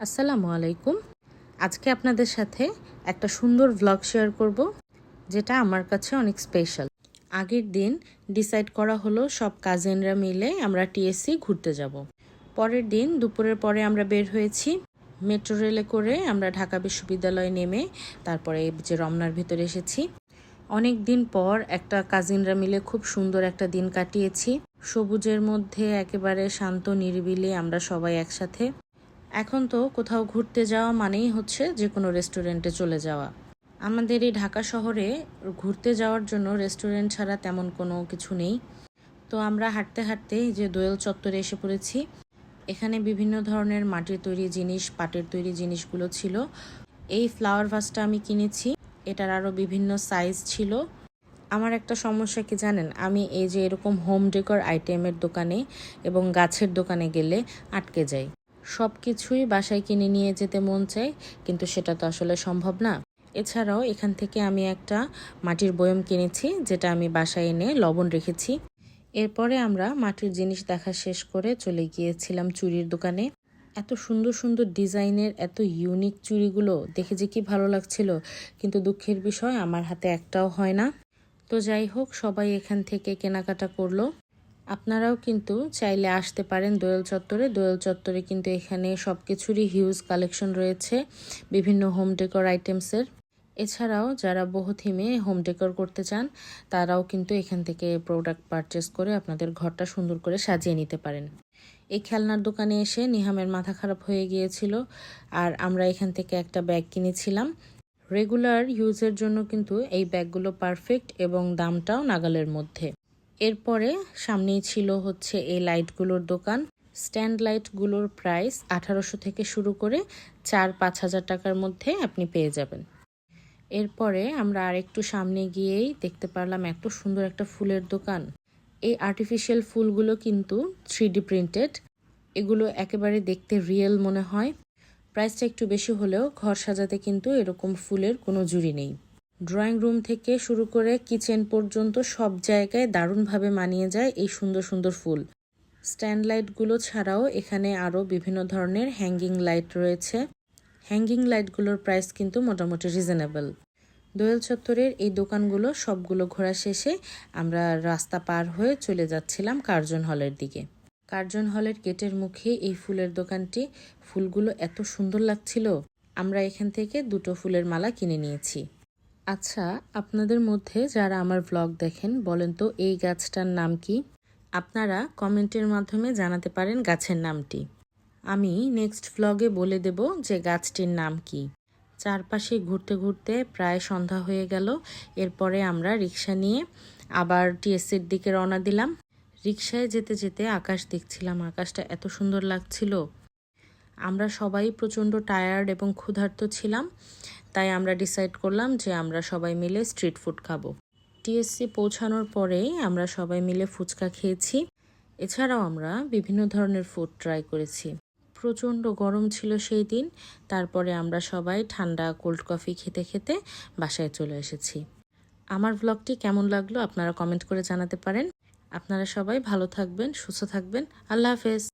আসসালামু আলাইকুম। আজকে আপনাদের সাথে একটা সুন্দর ভ্লগ শেয়ার করব, যেটা আমার কাছে অনেক স্পেশাল আগের দিন ডিসাইড করা হলো সব কাজিনরা মিলে আমরা টিএসসি ঘুরতে যাব। পরের দিন দুপুরের পরে আমরা বের হয়েছি মেট্রো রেলে করে আমরা ঢাকা বিশ্ববিদ্যালয়ে নেমে তারপরে যে রমনার ভিতরে এসেছি। অনেক দিন পর একটা কাজিনরা মিলে খুব সুন্দর একটা দিন কাটিয়েছি। সবুজের মধ্যে একেবারে শান্ত নিরিবিলি আমরা সবাই একসাথে এখন তো কোথাও ঘুরতে যাওয়া মানেই হচ্ছে যে কোনো রেস্টুরেন্টে চলে যাওয়া। আমাদের এই ঢাকা শহরে ঘুরতে যাওয়ার জন্য রেস্টুরেন্ট ছাড়া তেমন কোনো কিছু নেই। তো আমরা হাঁটতে হাঁটতে যে দোয়েল চত্বরে এসে পড়েছি। এখানে বিভিন্ন ধরনের মাটির তৈরি জিনিস, পাটের তৈরি জিনিসগুলো ছিল। এই ফ্লাওয়ার ভাসটা আমি কিনেছি। এটার আরও বিভিন্ন সাইজ ছিল। আমার একটা সমস্যা কি জানেন? আমি এই যে এরকম হোম ডেকর আইটেমের দোকানে এবং গাছের দোকানে গেলে আটকে যাই। সব কিছুই বাসায় কিনে নিয়ে যেতে মন চায়, কিন্তু সেটা তো আসলে সম্ভব না। এছাড়াও এখান থেকে আমি একটা মাটির বয়ম কিনেছি, যেটা আমি বাসায় এনে লবণ রেখেছি। এরপরে আমরা মাটির জিনিস দেখা শেষ করে চলে গিয়েছিলাম চুরির দোকানে। এত সুন্দর সুন্দর ডিজাইনের এত ইউনিক চুড়িগুলো, দেখে যে কি ভালো লাগছিল, কিন্তু দুঃখের বিষয় আমার হাতে একটাও হয় না। তো যাই হোক, সবাই এখান থেকে কেনাকাটা করল। আপনারাও কিন্তু চাইলে আসতে পারেন দোয়েল চত্বরে। দোয়েল চত্বরে কিন্তু এখানে সব কিছুরই হিউজ কালেকশন রয়েছে, বিভিন্ন হোম ডেকোর আইটেমসের এছাড়াও যারা বহু থিমে হোম ডেকোর করতে চান, তারাও কিন্তু এখান থেকে প্রোডাক্ট পারচেস করে আপনাদের ঘরটা সুন্দর করে সাজিয়ে নিতে পারেন। এই খেলনার দোকানে এসে নিহামের মাথা খারাপ হয়ে গিয়েছিল আর আমরা এখান থেকে একটা ব্যাগ কিনেছিলাম। রেগুলার ইউজের জন্য কিন্তু এই ব্যাগগুলো পারফেক্ট এবং দামটাও নাগালের মধ্যে। এরপরে সামনেই ছিল হচ্ছে এই লাইটগুলোর দোকান। স্ট্যান্ড লাইটগুলোর প্রাইস আঠারোশো থেকে শুরু করে চার পাঁচ হাজার টাকার মধ্যে আপনি পেয়ে যাবেন। এরপরে আমরা আরেকটু সামনে গিয়েই দেখতে পারলাম এত সুন্দর একটা ফুলের দোকান। এই আর্টিফিশিয়াল ফুলগুলো কিন্তু থ্রি প্রিন্টেড এগুলো একেবারে দেখতে রিয়েল মনে হয়। প্রাইসটা একটু বেশি হলেও ঘর সাজাতে কিন্তু এরকম ফুলের কোনো জুড়ি নেই। ড্রয়িং রুম থেকে শুরু করে কিচেন পর্যন্ত সব জায়গায় দারুণভাবে মানিয়ে যায় এই সুন্দর সুন্দর ফুল। স্ট্যান্ড লাইটগুলো ছাড়াও এখানে আরও বিভিন্ন ধরনের হ্যাঙ্গিং লাইট রয়েছে। হ্যাঙ্গিং লাইটগুলোর প্রাইস কিন্তু মোটামুটি রিজনেবল। দোয়েল চত্বরের এই দোকানগুলো সবগুলো ঘোরা শেষে আমরা রাস্তা পার হয়ে চলে যাচ্ছিলাম কার্জন হলের দিকে। কার্জন হলের গেটের মুখে এই ফুলের দোকানটি। ফুলগুলো এত সুন্দর লাগছিল। আমরা এখান থেকে দুটো ফুলের মালা কিনে নিয়েছি। আচ্ছা আপনাদের মধ্যে যারা আমার ব্লগ দেখেন, বলেন তো এই গাছটার নাম কি? আপনারা কমেন্টের মাধ্যমে জানাতে পারেন গাছের নামটি। আমি নেক্সট ভ্লগে বলে দেব যে গাছটির নাম কি। চারপাশে ঘুরতে ঘুরতে প্রায় সন্ধ্যা হয়ে গেল, এরপরে আমরা রিক্সা নিয়ে আবার টিএসসির দিকে রওনা দিলাম। রিক্সায় যেতে যেতে আকাশ দেখছিলাম, আকাশটা এত সুন্দর লাগছিল। আমরা সবাই প্রচণ্ড টায়ার্ড এবং ক্ষুধার্ত ছিলাম। তাই আমরা ডিসাইড করলাম যে আমরা সবাই মিলে স্ট্রিট ফুড খাব। টিএসসি পৌঁছানোর পরেই আমরা সবাই মিলে ফুচকা খেয়েছি। এছাড়াও আমরা বিভিন্ন ধরনের ফুড ট্রাই করেছি। প্রচণ্ড গরম ছিল সেই দিন, তারপরে আমরা সবাই ঠান্ডা কোল্ড কফি খেতে খেতে বাসায় চলে এসেছি। আমার ব্লগটি কেমন লাগল আপনারা কমেন্ট করে জানাতে পারেন। আপনারা সবাই ভালো থাকবেন, সুস্থ থাকবেন। আল্লাহ হাফেজ।